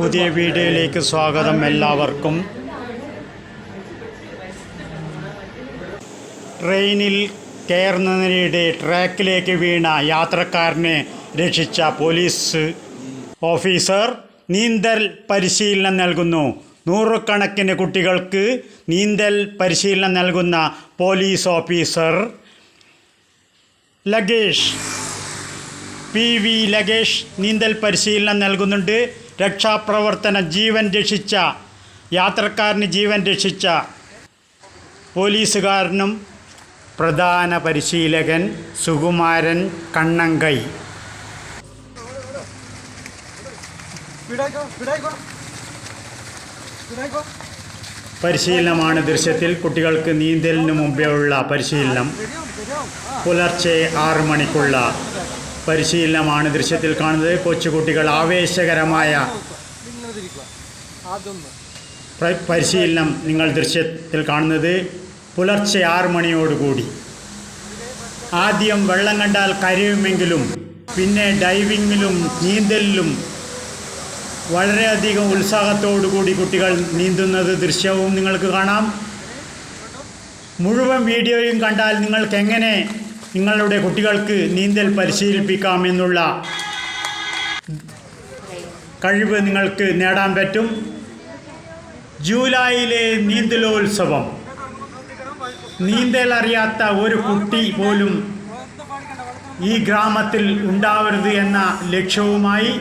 പുതിയ വീഡിയോയിലേക്ക് സ്വാഗതം എല്ലാവർക്കും. ട്രെയിനിൽ കയറുന്നതിനിടെ ട്രാക്കിലേക്ക് വീണ യാത്രക്കാരനെ രക്ഷിച്ച പോലീസ് ഓഫീസർ നീന്തൽ പരിശീലനം നൽകുന്നു. നൂറുകണക്കിന് കുട്ടികൾക്ക് നീന്തൽ പരിശീലനം നൽകുന്ന police officer Lagesh. P V Lagesh നീന്തൽ പരിശീലനം നൽകുന്നുണ്ട്. രക്ഷാപ്രവർത്തന ജീവൻ രക്ഷിച്ച യാത്രക്കാരന് ജീവൻ രക്ഷിച്ച പോലീസുകാരനും പ്രധാന പരിശീലകൻ സുകുമാരൻ കണ്ണങ്കൈ. പരിശീലനമാണ് ദൃശ്യത്തിൽ കുട്ടികൾക്ക് നീന്തലിന് മുമ്പേ ഉള്ള പരിശീലനം പുലർച്ചെ ആറ് മണിക്കുള്ള പരിശീലനമാണ് ദൃശ്യത്തിൽ കാണുന്നത്. കൊച്ചുകുട്ടികൾ ആവേശകരമായ പരിശീലനം നിങ്ങൾ ദൃശ്യത്തിൽ കാണുന്നത്. പുലർച്ചെ ആറ് മണിയോടുകൂടി. ആദ്യം വെള്ളം കണ്ടാൽ കരയുമെങ്കിലും പിന്നെ ഡൈവിങ്ങിലും നീന്തലിലും വളരെയധികം ഉത്സാഹത്തോടുകൂടി കുട്ടികൾ നീന്തുന്നത് ദൃശ്യവും നിങ്ങൾക്ക് കാണാം. മുഴുവൻ വീഡിയോയും കണ്ടാൽ നിങ്ങൾക്ക് എങ്ങനെ നിങ്ങളുടെ കുട്ടികൾക്ക് നീന്തൽ പരിശീലിപ്പിക്കാമെന്നുള്ള കഴിവ് നിങ്ങൾക്ക് നേടാൻ പറ്റും. ജൂലൈയിലെ നീന്തലോത്സവം. നീന്തൽ അറിയാത്ത ഒരു കുട്ടി പോലും ഈ ഗ്രാമത്തിൽ ഉണ്ടാവരുത് എന്ന ലക്ഷ്യവുമായി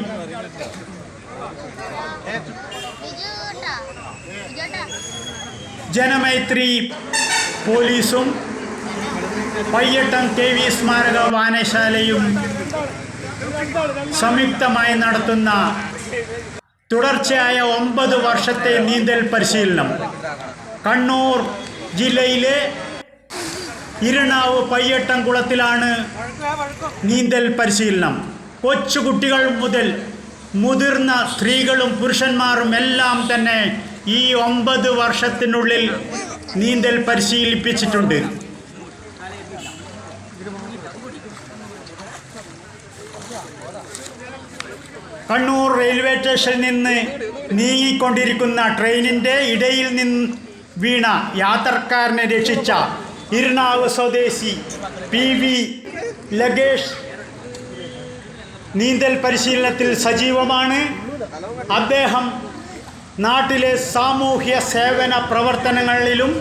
ജനമൈത്രി പോലീസും പയ്യട്ടം കെ വി സ്മാരക വായനശാലയും സംയുക്തമായി നടത്തുന്ന തുടർച്ചയായ ഒമ്പത് വർഷത്തെ നീന്തൽ പരിശീലനം. കണ്ണൂർ ജില്ലയിലെ ഇരണാവ് പയ്യട്ടം കുളത്തിലാണ് നീന്തൽ പരിശീലനം. കൊച്ചുകുട്ടികൾ മുതൽ മുതിർന്ന സ്ത്രീകളും പുരുഷന്മാരും എല്ലാം തന്നെ ഈ ഒമ്പത് വർഷത്തിനുള്ളിൽ നീന്തൽ പരിശീലിപ്പിച്ചിട്ടുണ്ട്. കണ്ണൂർ റെയിൽവേ സ്റ്റേഷനിൽ നിന്ന് നീങ്ങിക്കൊണ്ടിരിക്കുന്ന ട്രെയിനിന്റെ ഇടയിൽ നിന്ന് വീണ യാത്രക്കാരനെ രക്ഷിച്ച ഇരുണാവ് സ്വദേശി പി വി ലഗേഷ് നീന്തൽ പരിശീലനത്തിൽ സജീവമാണ്. അദ്ദേഹം നാട്ടിലെ സാമൂഹ്യ സേവന പ്രവർത്തനങ്ങളിലും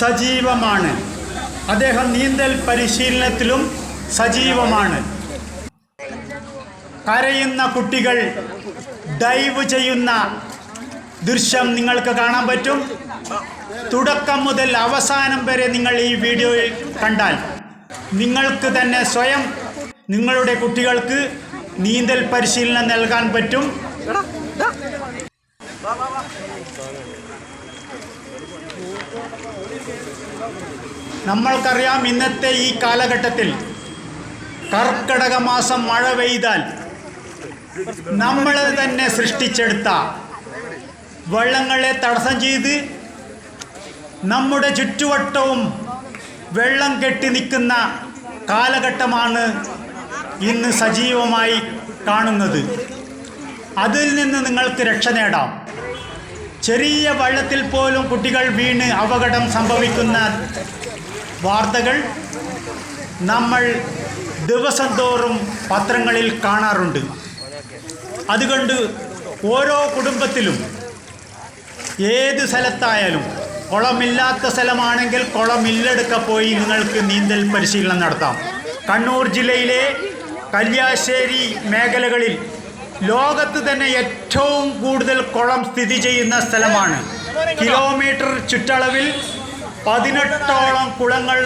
സജീവമാണ്. അദ്ദേഹം നീന്തൽ പരിശീലനത്തിലും സജീവമാണ്. കരയുന്ന കുട്ടികൾ ഡൈവ് ചെയ്യുന്ന ദൃശ്യം നിങ്ങൾക്ക് കാണാൻ പറ്റും. തുടക്കം മുതൽ അവസാനം വരെ നിങ്ങൾ ഈ വീഡിയോയിൽ കണ്ടാൽ നിങ്ങൾക്ക് തന്നെ സ്വയം നിങ്ങളുടെ കുട്ടികൾക്ക് നീന്തൽ പരിശീലനം നൽകാൻ പറ്റും. നമ്മൾക്കറിയാം ഇന്നത്തെ ഈ കാലഘട്ടത്തിൽ കർക്കടക മാസം മഴ പെയ്താൽ നമ്മൾ തന്നെ സൃഷ്ടിച്ചെടുത്ത വെള്ളങ്ങളെ തടസ്സം ചെയ്ത് നമ്മുടെ ചുറ്റുവട്ടവും വെള്ളം കെട്ടി നിൽക്കുന്ന കാലഘട്ടമാണ് ഇന്ന് സജീവമായി കാണുന്നത്. അതിൽ നിന്ന് നിങ്ങൾക്ക് രക്ഷ നേടാം. ചെറിയ വെള്ളത്തിൽ പോലും കുട്ടികൾ വീണ് അപകടം സംഭവിക്കുന്ന വാർത്തകൾ നമ്മൾ ദിവസം തോറും പത്രങ്ങളിൽ കാണാറുണ്ട്. അതുകൊണ്ട് ഓരോ കുടുംബത്തിലും ഏത് സ്ഥലത്തായാലും കുളമില്ലാത്ത സ്ഥലമാണെങ്കിൽ കുളമില്ലടുക്ക പോയി നിങ്ങൾക്ക് നീന്തൽ പരിശീലനം നടത്താം. കണ്ണൂർ ജില്ലയിലെ കല്യാശ്ശേരി മേഖലകളിൽ ലോകത്ത് തന്നെ ഏറ്റവും കൂടുതൽ കുളം സ്ഥിതി ചെയ്യുന്ന സ്ഥലമാണ്. കിലോമീറ്റർ ചുറ്റളവിൽ പതിനെട്ടോളം കുളങ്ങൾ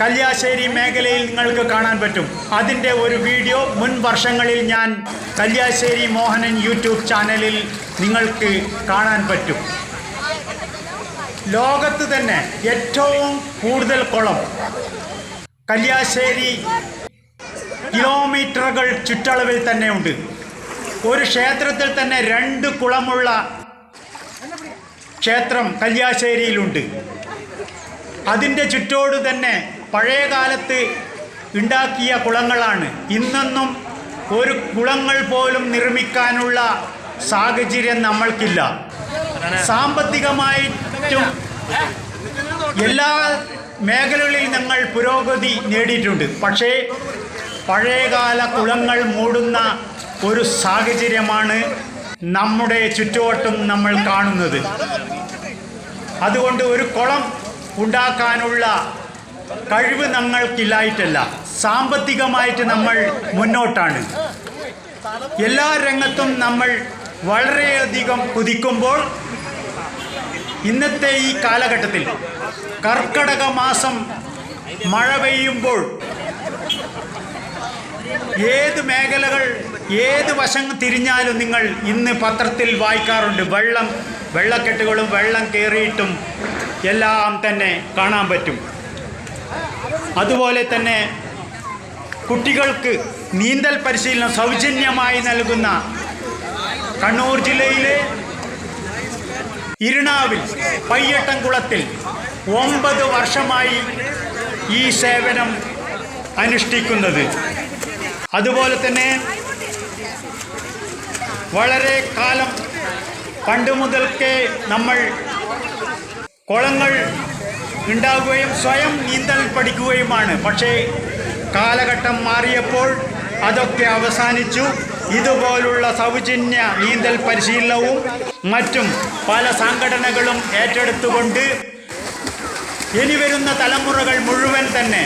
കല്യാശ്ശേരി മേഖലയിൽ നിങ്ങൾക്ക് കാണാൻ പറ്റും. അതിന്റെ ഒരു വീഡിയോ മുൻ വർഷങ്ങളിൽ ഞാൻ കല്യാശ്ശേരി മോഹനൻ യൂട്യൂബ് ചാനലിൽ നിങ്ങൾക്ക് കാണാൻ പറ്റും. ലോകത്ത് തന്നെ ഏറ്റവും കൂടുതൽ കുളം കല്യാശ്ശേരി കിലോമീറ്ററുകൾ ചുറ്റളവിൽ തന്നെയുണ്ട് ഒരു ക്ഷേത്രത്തിൽ തന്നെ രണ്ട് കുളമുള്ള ക്ഷേത്രം കല്യാശ്ശേരിയിലുണ്ട്. അതിന്റെ ചുറ്റോട് തന്നെ പഴയ കാലത്ത് ഉണ്ടാക്കിയ കുളങ്ങളാണ്. ഇന്നൊന്നും ഒരു കുളങ്ങൾ പോലും നിർമ്മിക്കാനുള്ള സാഹചര്യം നമ്മൾക്കില്ല. സാമ്പത്തികമായിട്ടും എല്ലാ മേഖലകളിൽ ഞങ്ങൾ പുരോഗതി നേടിയിട്ടുണ്ട്. പക്ഷേ പഴയകാല കുളങ്ങൾ മൂടുന്ന ഒരു സാഹചര്യമാണ് നമ്മുടെ ചുറ്റുവട്ടം നമ്മൾ കാണുന്നത്. അതുകൊണ്ട് ഒരു കുളം ഉണ്ടാക്കാനുള്ള കഴിവ് ഞങ്ങൾക്കില്ലായിട്ടല്ല സാമ്പത്തികമായിട്ട് നമ്മൾ മുന്നോട്ടാണ്. എല്ലാ രംഗത്തും നമ്മൾ വളരെയധികം കുതിക്കുമ്പോൾ ഇന്നത്തെ ഈ കാലഘട്ടത്തിൽ കർക്കടക മാസം മഴ പെയ്യുമ്പോൾ ഏത് മേഖലകൾ ഏത് വശം തിരിഞ്ഞാലും നിങ്ങൾ ഇന്ന് പത്രത്തിൽ വായിക്കാറുണ്ട്. വെള്ളം വെള്ളക്കെട്ടുകളും വെള്ളം കയറിയിട്ടും എല്ലാം തന്നെ കാണാൻ പറ്റും. അതുപോലെ തന്നെ കുട്ടികൾക്ക് നീന്തൽ പരിശീലനം സൗജന്യമായി നൽകുന്ന കണ്ണൂർ ജില്ലയിലെ ഇരുണാവിൽ പയ്യട്ടംകുളത്തിൽ ഒമ്പത് വർഷമായി ഈ സേവനം അനുഷ്ഠിക്കുന്നത്. അതുപോലെ തന്നെ വളരെ കാലം പണ്ട് മുതൽക്കേ നമ്മൾ കുളങ്ങൾ ഉണ്ടാകുകയും സ്വയം നീന്തൽ പഠിക്കുകയുമാണ്. പക്ഷേ കാലഘട്ടം മാറിയപ്പോൾ അതൊക്കെ അവസാനിച്ചു. ഇതുപോലുള്ള സൗജന്യ നീന്തൽ പരിശീലനവും മറ്റും പല സംഘടനകളും ഏറ്റെടുത്തുകൊണ്ട് ഇനി വരുന്ന തലമുറകൾ മുഴുവൻ തന്നെ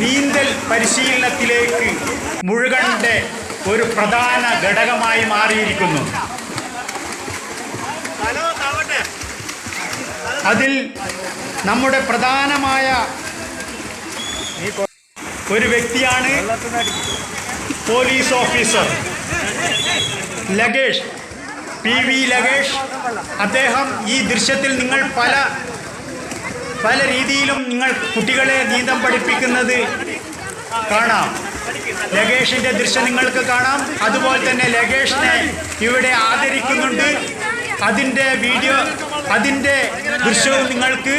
നീന്തൽ പരിശീലനത്തിലേക്ക് മുഴുകണ്ടെ ഒരു പ്രധാന ഘടകമായി മാറിയിരിക്കുന്നു. അതിൽ നമ്മുടെ പ്രധാനമായ ഒരു വ്യക്തിയാണ് police officer. Lagesh P V Lagesh. അദ്ദേഹം ഈ ദൃശ്യത്തിൽ നിങ്ങൾ പല പല രീതിയിലും നിങ്ങൾ കുട്ടികളെ നീന്തം പഠിപ്പിക്കുന്നത് കാണാം. ലഗേഷിന്റെ ദൃശ്യം നിങ്ങൾക്ക് കാണാം. അതുപോലെ തന്നെ ലഗേഷിനെ ഇവിടെ ആദരിക്കുന്നുണ്ട്. അതിന്റെ വീഡിയോ അതിന്റെ ദൃശ്യവും നിങ്ങൾക്ക്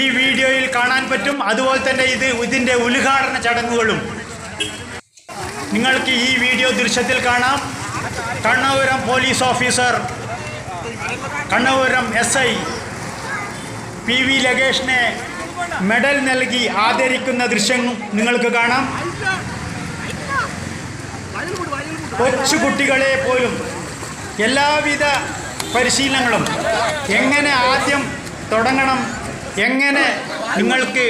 ഈ വീഡിയോയിൽ കാണാൻ പറ്റും. അതുപോലെ തന്നെ ഇത് ഇതിന്റെ ഉദ്ഘാടന ചടങ്ങുകളും. നിങ്ങൾക്ക് ഈ വീഡിയോ ദൃശ്യത്തിൽ കാണാം. Kannapuram police officer Kannapuram S I P V ലഗേഷിനെ medal നൽകി ആദരിക്കുന്ന ദൃശ്യം നിങ്ങൾക്ക് കാണാം. കൊച്ചുകുട്ടികളെ പോലും എല്ലാവിധ പരിശീലനങ്ങളും എങ്ങനെ ആദ്യം തുടങ്ങണം എങ്ങനെ നിങ്ങൾക്ക്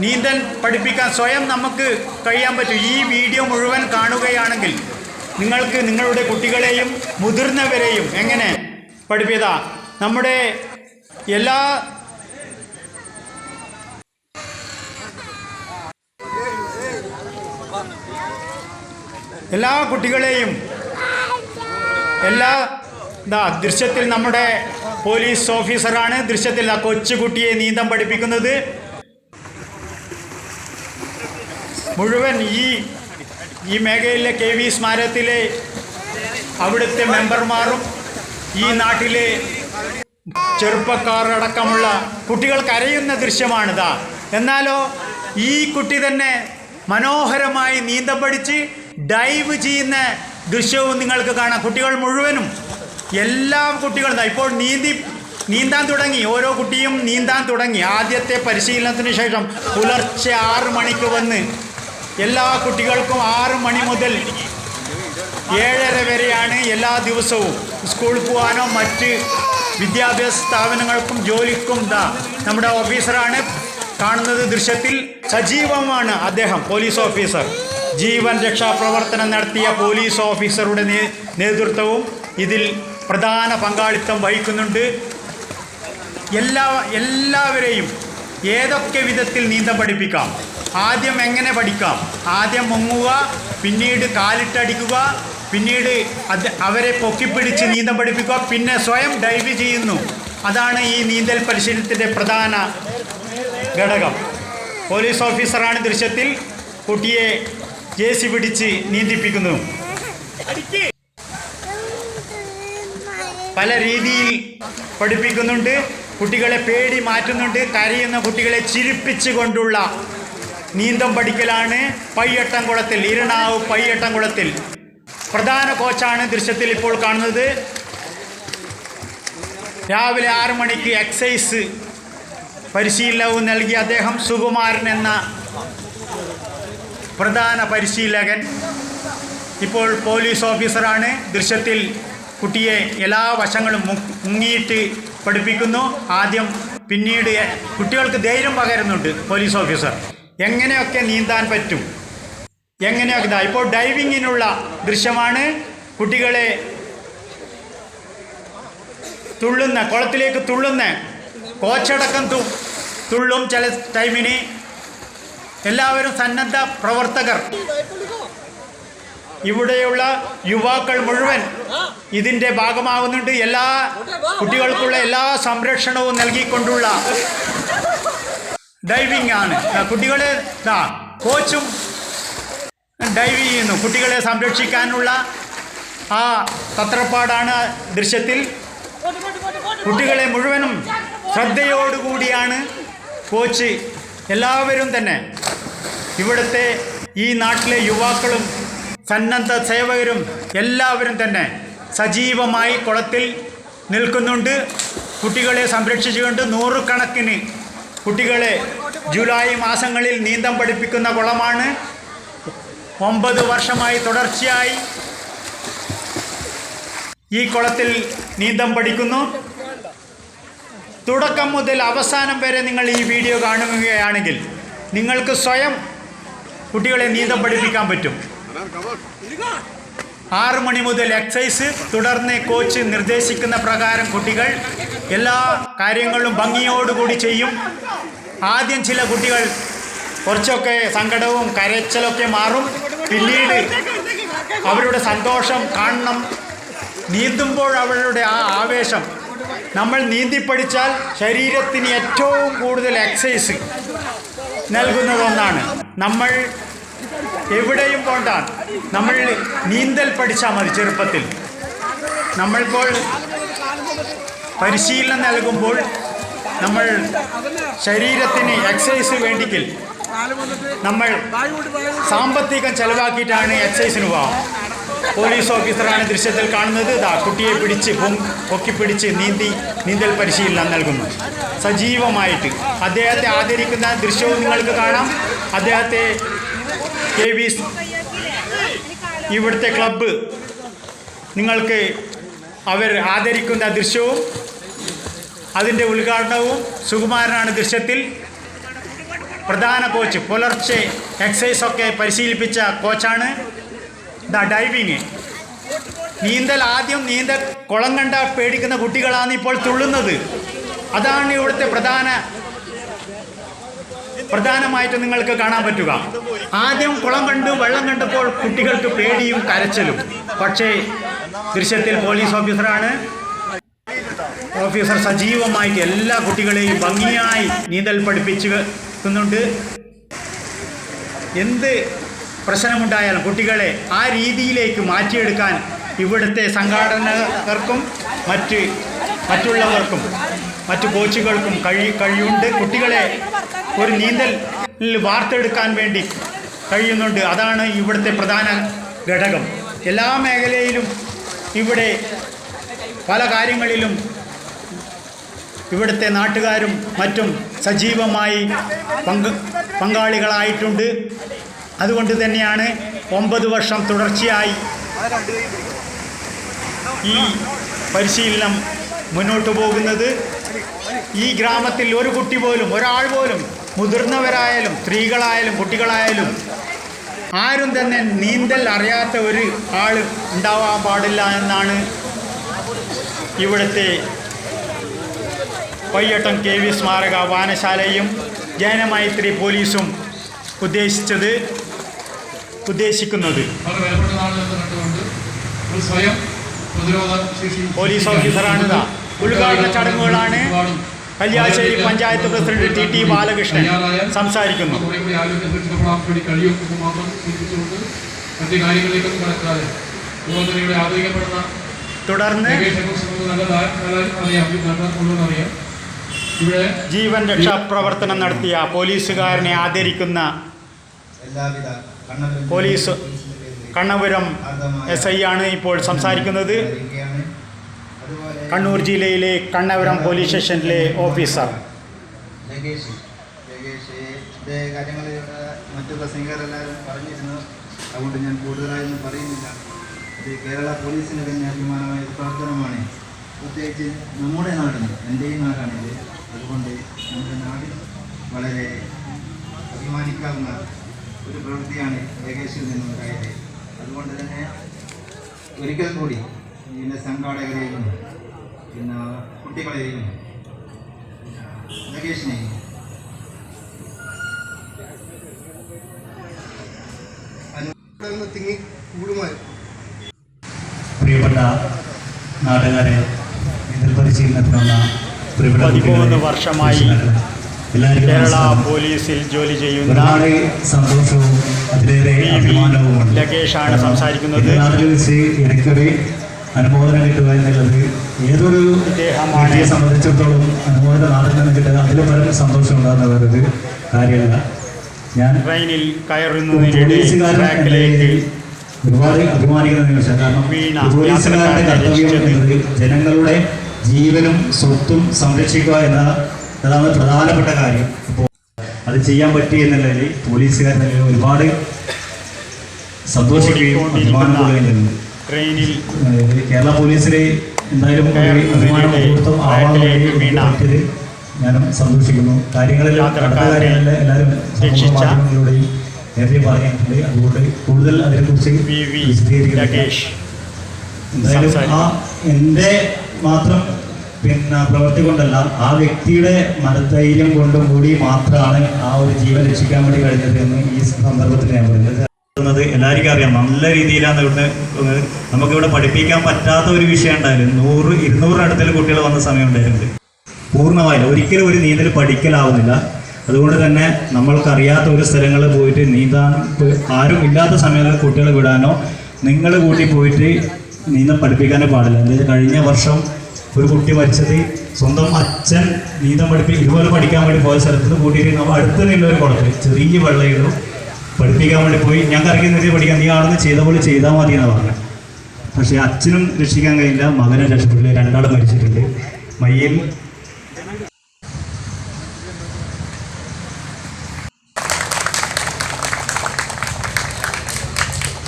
നീന്തൽ പഠിപ്പിക്കാൻ സ്വയം നമുക്ക് കഴിയാൻ പറ്റും? ഈ വീഡിയോ മുഴുവൻ കാണുകയാണെങ്കിൽ നിങ്ങൾക്ക് നിങ്ങളുടെ കുട്ടികളെയും മുതിർന്നവരെയും എങ്ങനെ പഠിപ്പിയതാ? നമ്മുടെ എല്ലാ എല്ലാ കുട്ടികളെയും എല്ലാ ദൃശ്യത്തിൽ നമ്മുടെ പോലീസ് ഓഫീസറാണ് ദൃശ്യത്തിൽ ആ കൊച്ചുകുട്ടിയെ നീന്തം പഠിപ്പിക്കുന്നത്. മുഴുവൻ ഈ ഈ മേഖലയിലെ കെ വി സ്മാരകത്തിലെ അവിടുത്തെ മെമ്പർമാരും ഈ നാട്ടിലെ ചെറുപ്പക്കാരടക്കമുള്ള കുട്ടികൾ കരയുന്ന ദൃശ്യമാണിതാ. എന്നാലോ ഈ കുട്ടി തന്നെ മനോഹരമായി നീന്തം പഠിച്ച് ഡൈവ് ചെയ്യുന്ന ദൃശ്യവും നിങ്ങൾക്ക് കാണാം. കുട്ടികൾ മുഴുവനും എല്ലാ കുട്ടികളും ഇപ്പോൾ നീന്തി നീന്താൻ തുടങ്ങി. ഓരോ കുട്ടിയും നീന്താൻ തുടങ്ങി. ആദ്യത്തെ പരിശീലനത്തിന് ശേഷം പുലർച്ചെ ആറ് മണിക്ക് വന്ന് എല്ലാ കുട്ടികൾക്കും ആറ് മണി മുതൽ ഏഴര വരെയാണ് എല്ലാ ദിവസവും സ്കൂളിൽ പോകാനോ മറ്റ് വിദ്യാഭ്യാസ സ്ഥാപനങ്ങൾക്കും ജോലിക്കും ദാ നമ്മുടെ ഓഫീസറാണ്. കാണുന്നത് ദൃശ്യത്തിൽ സജീവമാണ് അദ്ദേഹം പോലീസ് ഓഫീസർ. ജീവൻ രക്ഷാപ്രവർത്തനം നടത്തിയ പോലീസ് ഓഫീസറുടെ നേതൃത്വവും ഇതിൽ പ്രധാന പങ്കാളിത്തം വഹിക്കുന്നുണ്ട്. എല്ലാ എല്ലാവരെയും ഏതൊക്കെ വിധത്തിൽ നീന്തം പഠിപ്പിക്കാം? ആദ്യം എങ്ങനെ പഠിക്കാം? ആദ്യം മുങ്ങുക പിന്നീട് കാലിട്ടടിക്കുക പിന്നീട് അത് അവരെ പൊക്കിപ്പിടിച്ച് നീന്തം പഠിപ്പിക്കുക പിന്നെ സ്വയം ഡൈവ് ചെയ്യുന്നു. അതാണ് ഈ നീന്തൽ പരിശീലനത്തിന്റെ പ്രധാന ഘടകം. പോലീസ് ഓഫീസറാണ് ദൃശ്യത്തിൽ കുട്ടിയെ ജെ സി പിടിച്ച് നീന്തിപ്പിക്കുന്നു. പല രീതിയിൽ പഠിപ്പിക്കുന്നുണ്ട്. കുട്ടികളെ പേടി മാറ്റുന്നുണ്ട്. കരയുന്ന കുട്ടികളെ ചിരിപ്പിച്ചു കൊണ്ടുള്ള നീന്തം പഠിക്കലാണ് പയ്യട്ടംകുളത്തിൽ ഇരണാവ് പയ്യട്ടംകുളത്തിൽ. പ്രധാന കോച്ചാണ് ദൃശ്യത്തിൽ ഇപ്പോൾ കാണുന്നത്. രാവിലെ ആറു മണിക്ക് എക്സൈസ് പരിശീലനവും നൽകിയ അദ്ദേഹം സുകുമാരൻ എന്ന പ്രധാന പരിശീലകൻ ഇപ്പോൾ പോലീസ് ഓഫീസറാണ് ദൃശ്യത്തിൽ കുട്ടിയെ എല്ലാ വശങ്ങളും മുങ്ങിയിട്ട് പഠിപ്പിക്കുന്നു. ആദ്യം പിന്നീട് കുട്ടികൾക്ക് ധൈര്യം പകരുന്നുണ്ട് പോലീസ് ഓഫീസർ എങ്ങനെയൊക്കെ നീന്താൻ പറ്റും? എങ്ങനെയൊക്കെ ഇതാ? ഇപ്പോൾ ഡൈവിങ്ങിനുള്ള ദൃശ്യമാണ്. കുട്ടികളെ തുള്ളുന്ന കുളത്തിലേക്ക് തുള്ളുന്ന കോച്ചടക്കം തുള്ളും ചില ടൈമിന് എല്ലാവരും സന്നദ്ധ പ്രവർത്തകർ. ഇവിടെയുള്ള യുവാക്കൾ മുഴുവൻ ഇതിന്റെ ഭാഗമാകുന്നുണ്ട് എല്ലാ കുട്ടികൾക്കുള്ള എല്ലാ സംരക്ഷണവും നൽകിക്കൊണ്ടുള്ള ഡൈവിംഗ് ആണ്. കുട്ടികളെ കോച്ചും ഡൈവ് ചെയ്യുന്നു. കുട്ടികളെ സംരക്ഷിക്കാനുള്ള ആ തത്രപ്പാടാണ് ദൃശ്യത്തിൽ. കുട്ടികളെ മുഴുവനും ശ്രദ്ധയോടുകൂടിയാണ് കോച്ച്. എല്ലാവരും തന്നെ ഇവിടുത്തെ ഈ നാട്ടിലെ യുവാക്കളും സന്നദ്ധ സേവകരും എല്ലാവരും തന്നെ സജീവമായി കുളത്തിൽ നിൽക്കുന്നുണ്ട്. കുട്ടികളെ സംരക്ഷിച്ചുകൊണ്ട് നൂറുകണക്കിന് കുട്ടികളെ ജൂലൈ മാസങ്ങളിൽ നീന്തം പഠിപ്പിക്കുന്ന കുളമാണ്. ഒമ്പത് വർഷമായി തുടർച്ചയായി ഈ കുളത്തിൽ നീന്തം പഠിക്കുന്നു. തുടക്കം മുതൽ അവസാനം വരെ നിങ്ങൾ ഈ വീഡിയോ കാണുകയാണെങ്കിൽ നിങ്ങൾക്ക് സ്വയം കുട്ടികളെ നീന്തം പഠിപ്പിക്കാൻ പറ്റും. ആറ് മണി മുതൽ എക്സൈസ് തുടർന്ന് കോച്ച് നിർദ്ദേശിക്കുന്ന പ്രകാരം കുട്ടികൾ എല്ലാ കാര്യങ്ങളും ഭംഗിയോടുകൂടി ചെയ്യും. ആദ്യം ചില കുട്ടികൾ കുറച്ചൊക്കെ സങ്കടവും കരച്ചിലൊക്കെ മാറും. പിന്നീട് അവരുടെ സന്തോഷം കാണണം. നീന്തുമ്പോൾ അവരുടെ ആ ആവേശം. നമ്മൾ നീന്തി പഠിച്ചാൽ ശരീരത്തിന് ഏറ്റവും കൂടുതൽ എക്സസൈസ് നൽകുന്നതൊന്നാണ് നമ്മൾ എവിടെയും പോണ്ട നമ്മൾ നീന്തൽ പഠിച്ചാൽ മതി ചെറുപ്പത്തിൽ. നമ്മളിപ്പോൾ പരിശീലനം നൽകുമ്പോൾ നമ്മൾ ശരീരത്തിന് എക്സസൈസ് വേണ്ടിക്കിൽ നമ്മൾ സാമ്പത്തികം ചെലവാക്കിയിട്ടാണ് എക്സസൈസിന് പോകാം പോലീസ് ഓഫീസറാണ് ദൃശ്യത്തിൽ കാണുന്നത്. ഇതാ കുട്ടിയെ പിടിച്ച് പൊക്കിപ്പിടിച്ച് നീന്തി നീന്തൽ പരിശീലനം നൽകുന്നു. സജീവമായിട്ട്. അദ്ദേഹത്തെ ആദരിക്കുന്ന ദൃശ്യവും നിങ്ങൾക്ക് കാണാം. അദ്ദേഹത്തെ കെ വി ഇവിടുത്തെ ക്ലബ്ബ് നിങ്ങൾക്ക് അവർ ആദരിക്കുന്ന ദൃശ്യവും അതിന്റെ ഉദ്ഘാടനവും സുകുമാരനാണ് ദൃശ്യത്തിൽ. പ്രധാന കോച്ച് പുലർച്ചെ ഒക്കെ പരിശീലിപ്പിച്ച കോച്ചാണ്. The diving. നീന്തൽ ആദ്യം നീന്തൽ കുളം കണ്ട പേടിക്കുന്ന കുട്ടികളാണ് ഇപ്പോൾ തുള്ളുന്നത്. അതാണ് ഇവിടുത്തെ പ്രധാന പ്രധാനമായിട്ട് നിങ്ങൾക്ക് കാണാൻ പറ്റുക. ആദ്യം കുളം കണ്ടു വെള്ളം കണ്ടപ്പോൾ കുട്ടികൾക്ക് പേടിയും കരച്ചിലും. പക്ഷേ ദൃശ്യത്തിൽ പോലീസ് ഓഫീസറാണ്. ഓഫീസർ സജീവമായിട്ട് എല്ലാ കുട്ടികളെയും ഭംഗിയായി നീന്തൽ പഠിപ്പിക്കുന്നുണ്ട് എന്ത് പ്രശ്നമുണ്ടായാലും കുട്ടികളെ ആ രീതിയിലേക്ക് മാറ്റിയെടുക്കാൻ ഇവിടുത്തെ സംഘാടനകർക്കും മറ്റ് മറ്റുള്ളവർക്കും മറ്റു കോച്ചുകൾക്കും കഴി കഴിയുണ്ട്. കുട്ടികളെ ഒരു നീന്തൽ വാർത്തെടുക്കാൻ വേണ്ടി കഴിയുന്നുണ്ട്. അതാണ് ഇവിടുത്തെ പ്രധാന ഘടകം. എല്ലാ മേഖലയിലും ഇവിടെ പല കാര്യങ്ങളിലും ഇവിടുത്തെ നാട്ടുകാരും മറ്റും സജീവമായി പങ്ക് പങ്കാളികളായിട്ടുണ്ട്. അതുകൊണ്ട് തന്നെയാണ് ഒമ്പത് വർഷം തുടർച്ചയായി ഈ പരിശീലനം മുന്നോട്ട് പോകുന്നത്. ഈ ഗ്രാമത്തിൽ ഒരു കുട്ടി പോലും ഒരാൾ പോലും മുതിർന്നവരായാലും സ്ത്രീകളായാലും കുട്ടികളായാലും ആരും തന്നെ നീന്തൽ അറിയാത്ത ഒരു ആൾ ഉണ്ടാവാൻ പാടില്ല എന്നാണ് ഇവിടുത്തെ പയ്യട്ടം കെ വി സ്മാരക വാനശാലയും ജനമൈത്രി പോലീസും ഉദ്ദേശിച്ചത്. ഉദ്ദേശിക്കുന്നത്. പോലീസ് ഓഫീസറാണിതാ. ഉദ്ഘാടന ചടങ്ങുകളാണ് Kalliasseri panchayat president T T Balakrishnan സംസാരിക്കുന്നു. മറ്റു കാര്യങ്ങളിലേക്കൊന്നും കടക്കാതെ അതുപോലെ തന്നെ ഇവിടെ ആദരിക്കപ്പെടുന്ന തുടർന്ന് ജീവൻ രക്ഷാ പ്രവർത്തനം നടത്തിയ പോലീസുകാരനെ ആദരിക്കുന്ന എല്ലാവിധ പോലീസ് കണ്ണപുരം എസ് ഐ ആണ് ഇപ്പോൾ സംസാരിക്കുന്നത്. കണ്ണൂർ ജില്ലയിലെ കണ്ണപുരം പോലീസ് സ്റ്റേഷനിലെ ഓഫീസർ. കാര്യങ്ങൾ മറ്റു പ്രസംഗകരെല്ലാവരും പറഞ്ഞിരുന്നു. അതുകൊണ്ട് ഞാൻ കൂടുതലായൊന്നും പറയുന്നില്ല. ഇത് കേരള പോലീസിന് തന്നെ അഭിമാനമായ ഒരു പ്രവർത്തനമാണ്. പ്രത്യേകിച്ച് നമ്മുടെ നാടിന് എന്റെയും നാടാണിത്. അതുകൊണ്ട് നമ്മുടെ നാടിന് വളരെ അഭിമാനിക്കാവുന്ന ഒരു പ്രവൃത്തിയാണ് ലഗേഷിൽ നിന്നുണ്ടായത് അതുകൊണ്ട് തന്നെ ഒരിക്കൽ കൂടി ഇതിന്റെ സംഘാടകരെയും പിന്നെ കുട്ടികളെയും അനു തിങ്ങി കൂടുമായി പ്രിയപ്പെട്ട നാട്ടുകാരെ എതിർ പരിശീലനത്തിനുള്ള പ്രിയപ്പെട്ട പതിമൂന്ന് വർഷമായി കേരള പോലീസിൽ ജോലി ചെയ്യുന്ന സന്തോഷവും അതിലേറെ അഭിമാനവുമുണ്ട്. ലഗേഷാണ് സംസാരിക്കുന്നത്. ഈ നാട്ടിൽ വെച്ച് എനിക്കൊരു അനുമോദനം കിട്ടുക എന്നുള്ളത് ഏതൊരു വ്യക്തിയെ സംബന്ധിച്ചിടത്തോളം അനുമോദനം നാട്ടിൽ നിന്ന് കിട്ടുക അതിലും വളരെ സന്തോഷം ഉണ്ടാകുന്ന വേറൊരു കാര്യമല്ല. ഞാൻ ട്രെയിനിൽ ഒരുപാട് അഭിമാനിക്കുന്ന നിമിഷം. കാരണം പോലീസുകാരുടെ കർത്തവ്യം എന്നത് ജനങ്ങളുടെ ജീവനും സ്വത്തും സംരക്ഷിക്കുക എന്ന അതാണ് പ്രധാനപ്പെട്ട കാര്യം അപ്പോൾ അത് ചെയ്യാൻ പറ്റി എന്നുള്ളതിൽ പോലീസുകാരനെ ഒരുപാട് സന്തോഷിക്കുകയും അഭിമാനം കൊള്ളുകയും ചെയ്യുന്നു ട്രെയിനിൽ കേരള പോലീസിലെ എന്തായാലും ഒരു അഭിമാന മുഹൂർത്തം ആവാൻ വേണ്ടി വീണ. പറ്റിയത് ഞാനും സന്തോഷിക്കുന്നു കാര്യങ്ങളെല്ലാം എല്ലാവരും സമൂഹ രക്ഷിച്ച മാധ്യമങ്ങളിലൂടെയും നേരത്തെ പറഞ്ഞിട്ടുണ്ട് അതുകൊണ്ട് കൂടുതൽ അതിനെക്കുറിച്ച് വി വി വിശദീകരിക്കുന്നില്ല. എന്തായാലും ആ എന്റെ മാത്രം പിന്നെ പ്രവൃത്തി കൊണ്ടല്ല ആ വ്യക്തിയുടെ മനധൈര്യം കൊണ്ടും കൂടി മാത്രമാണ് ആ ഒരു ജീവൻ രക്ഷിക്കാൻ വേണ്ടി കഴിഞ്ഞത് എന്ന് ഈ സന്ദർഭത്തിൽ ഞാൻ പറയുന്നത്. എല്ലാവർക്കും അറിയാം. നല്ല രീതിയിലാണ് ഇവിടുന്ന് നമുക്ക് നമുക്കിവിടെ പഠിപ്പിക്കാൻ പറ്റാത്ത ഒരു വിഷയം ഉണ്ടായിരുന്നു നൂറ് ഇരുന്നൂറിനടുത്തിൽ കുട്ടികൾ വന്ന സമയം ഉണ്ടായിരുന്നു പൂർണമായില്ല. ഒരിക്കലും ഒരു നീന്തൽ പഠിക്കലാവുന്നില്ല. അതുകൊണ്ട് തന്നെ നമ്മൾക്കറിയാത്ത ഒരു സ്ഥലങ്ങളിൽ പോയിട്ട് നീന്താൻ ആരും ഇല്ലാത്ത സമയങ്ങളിൽ കുട്ടികളെ വിടാനോ നിങ്ങൾ കൂട്ടി പോയിട്ട് നീന്തം പഠിപ്പിക്കാനോ പാടില്ല. കഴിഞ്ഞ വർഷം ഒരു കുട്ടി മരിച്ചത് സ്വന്തം അച്ഛൻ നീന്തം പഠിപ്പി ഇതുപോലെ പഠിക്കാൻ വേണ്ടി പോയ സ്ഥലത്ത് കൂട്ടിയിട്ട് നമ്മൾ അടുത്ത് നിന്നുള്ള ഒരു കുളത്തിൽ ചെറിയ വെള്ളയിലും പഠിപ്പിക്കാൻ വേണ്ടി പോയി. ഞാൻ കറക്കി നിർത്തി പഠിക്കാൻ. നീ ആണെന്ന് ചെയ്ത പോലെ ചെയ്താൽ മതി എന്നാണ് പറഞ്ഞത് പക്ഷേ അച്ഛനും രക്ഷിക്കാൻ കഴിയില്ല. മകനും രക്ഷപ്പെട്ടില്ല. രണ്ടാളും മരിച്ചിട്ടുണ്ട്. മയ്യിൽ.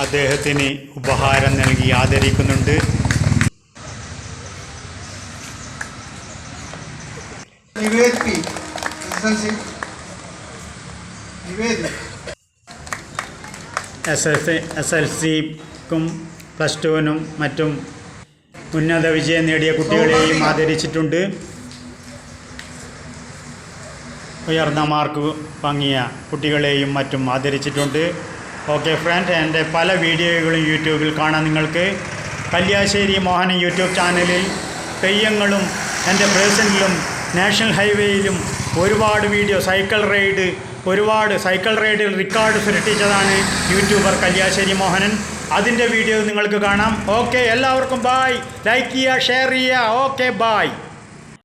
അദ്ദേഹത്തിന് ഉപഹാരം നൽകി ആദരിക്കുന്നുണ്ട്. Nived S Nived S S S L സിക്കും plus ടുവിനും മറ്റും ഉന്നത വിജയം നേടിയ കുട്ടികളെയും ആദരിച്ചിട്ടുണ്ട്. ഉയർന്ന മാർക്ക് വാങ്ങിയ കുട്ടികളെയും മറ്റും ആദരിച്ചിട്ടുണ്ട്. ഓക്കെ ഫ്രണ്ട് എന്റെ പല വീഡിയോകളും യൂട്യൂബിൽ കാണാം നിങ്ങൾക്ക്. കല്യാശ്ശേരി മോഹനൻ യൂട്യൂബ് ചാനലിൽ തെയ്യങ്ങളും എന്റെ പേഴ്സണിലും നാഷണൽ ഹൈവേയിലും ഒരുപാട് വീഡിയോ സൈക്കിൾ റൈഡ് ഒരുപാട് സൈക്കിൾ റൈഡിൽ റെക്കോർഡ് സൃഷ്ടിച്ചതാണ് യൂട്യൂബർ കല്യാശ്ശേരി മോഹനൻ. അതിന്റെ വീഡിയോ നിങ്ങൾക്ക് കാണാം. ഓക്കെ എല്ലാവർക്കും ബായ് ലൈക്ക് ചെയ്യുക ഷെയർ ചെയ്യുക. Okay bye